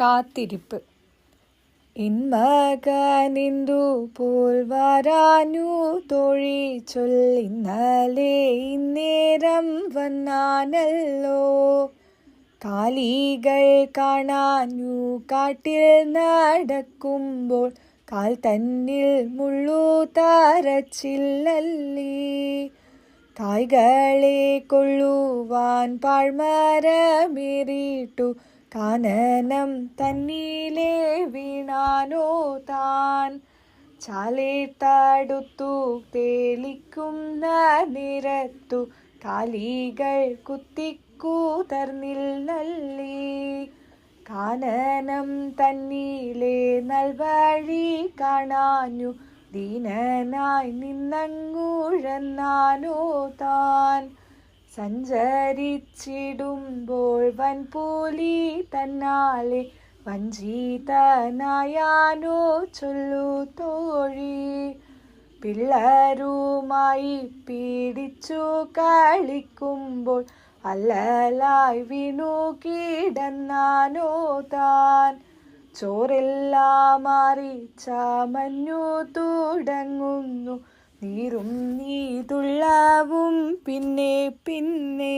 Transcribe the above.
കാത്തിരിപ്പ്. ഇന്മകനിന്ദു പോൽ വരാനു തൊഴി ചൊല്ലിന്നലെ ഇന്നേരം വന്നാനല്ലോ. കാലികൾ കാണാനു കാട്ടിൽ നടക്കുമ്പോൾ കാൽ തന്നിൽ മുള്ളു തരച്ചില്ലല്ലേ. കായ്കളെ കൊള്ളുവാൻ പാഴ്മരമേറിട്ടു കാനനം തന്നിലെ വീണാനോ താൻ. ചാലേത്തടുത്തു തേലിക്കുന്ന നിരത്തു കാലികൾ കുത്തിക്കൂതർന്നില്ലല്ലേ കാനനം തന്നിലെ നൽവഴി കാണാഞ്ഞു ദീനനായി നിന്നങ്ങുഴന്നാനോ താൻ. സഞ്ചരിച്ചിടുമ്പോൾ വൻപൂലി തന്നാലെ വഞ്ചിതനായാനോ ചൊല്ലു തോഴി. പിള്ളരുമായി പീഡിച്ചു കളിക്കുമ്പോൾ അല്ലലായി വീണു കിടന്നാനോ താൻ. ചോറെല്ലാം മാറി ചാമഞ്ഞു തുടങ്ങുന്നു നീറും നീതുള്ളവും പിന്നെ പിന്നെ